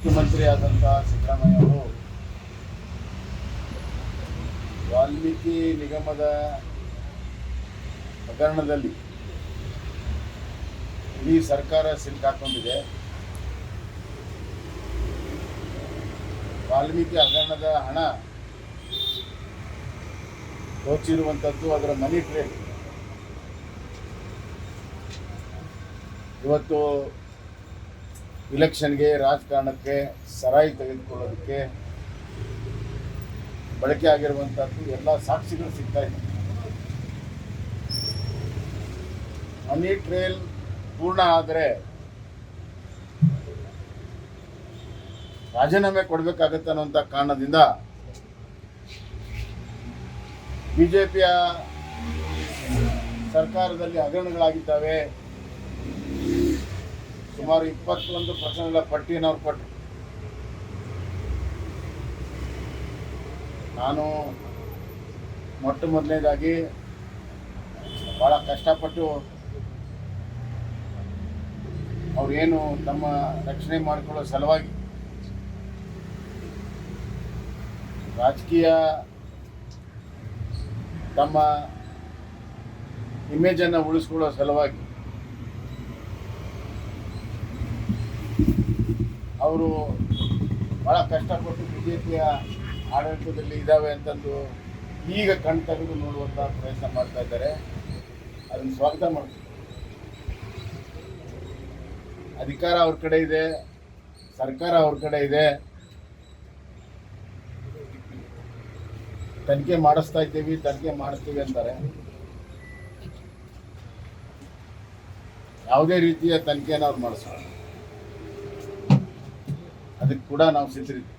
ಮುಖ್ಯಮಂತ್ರಿ ಆದಂಥ ಸಿದ್ದರಾಮಯ್ಯ ಅವರು ವಾಲ್ಮೀಕಿ ನಿಗಮದ ಪ್ರಕರಣದಲ್ಲಿ ಇಡೀ ಸರ್ಕಾರ ಸಿಲುಕಾಕೊಂಡಿದೆ ವಾಲ್ಮೀಕಿ ಹಗರಣದ ಹಣ ದೋಚಿರುವಂಥದ್ದು ಅದರ ಮನಿ ಟ್ರೇಡ್. ಇವತ್ತು ಇಲೆಕ್ಷನ್ಗೆ, ರಾಜಕಾರಣಕ್ಕೆ, ಸರಾಯಿ ತೆಗೆದುಕೊಳ್ಳೋದಕ್ಕೆ ಬಳಕೆ ಆಗಿರುವಂಥದ್ದು ಎಲ್ಲ ಸಾಕ್ಷಿಗಳು ಸಿಗ್ತಾ ಇದೆ. ಮನಿ ಟ್ರೇಲ್ ಪೂರ್ಣ ಆದರೆ ರಾಜೀನಾಮೆ ಕೊಡಬೇಕಾಗತ್ತೆ ಅನ್ನುವಂಥ ಕಾರಣದಿಂದ ಬಿಜೆಪಿಯ ಸರ್ಕಾರದಲ್ಲಿ ಹಗರಣಗಳಾಗಿದ್ದಾವೆ. ಸುಮಾರು ಇಪ್ಪತ್ತೊಂದು ಪ್ರಕರಣಗಳ ಪಟ್ಟಿಯನ್ನು ಅವ್ರು ಕೊಟ್ಟರು ನಾನು ಮೊಟ್ಟ ಮೊದಲನೇದಾಗಿ ಭಾಳ ಕಷ್ಟಪಟ್ಟು ಅವ್ರೇನು ತಮ್ಮ ರಕ್ಷಣೆ ಮಾಡಿಕೊಳ್ಳೋ ಸಲುವಾಗಿ ರಾಜಕೀಯ ತಮ್ಮ ಇಮೇಜನ್ನು ಉಳಿಸ್ಕೊಳ್ಳೋ ಸಲುವಾಗಿ ಅವರು ಭಾಳ ಕಷ್ಟಪಟ್ಟು ಬಿ ಜೆ ಪಿಯ ಆಡಳಿತದಲ್ಲಿ ಇದ್ದಾವೆ ಅಂತಂದು ಈಗ ಕಣ್ ತೆಗೆದು ನೋಡುವಂಥ ಪ್ರಯತ್ನ ಮಾಡ್ತಾ ಇದ್ದಾರೆ. ಅದನ್ನು ಸ್ವಾಗತ ಮಾಡ್ತೀವಿ ಅಧಿಕಾರ ಅವ್ರ ಕಡೆ ಇದೆ, ಸರ್ಕಾರ ಅವ್ರ ಕಡೆ ಇದೆ. ತನಿಖೆ ಮಾಡಿಸ್ತಾ ಇದ್ದೀವಿ, ತನಿಖೆ ಮಾಡಿಸ್ತೀವಿ ಅಂತಾರೆ. ಯಾವುದೇ ರೀತಿಯ ತನಿಖೆಯನ್ನು ಅವ್ರು ಮಾಡಿಸ್ತಾರೆ அதுக்கு கூட நாம் சேர்த்திருக்கோம்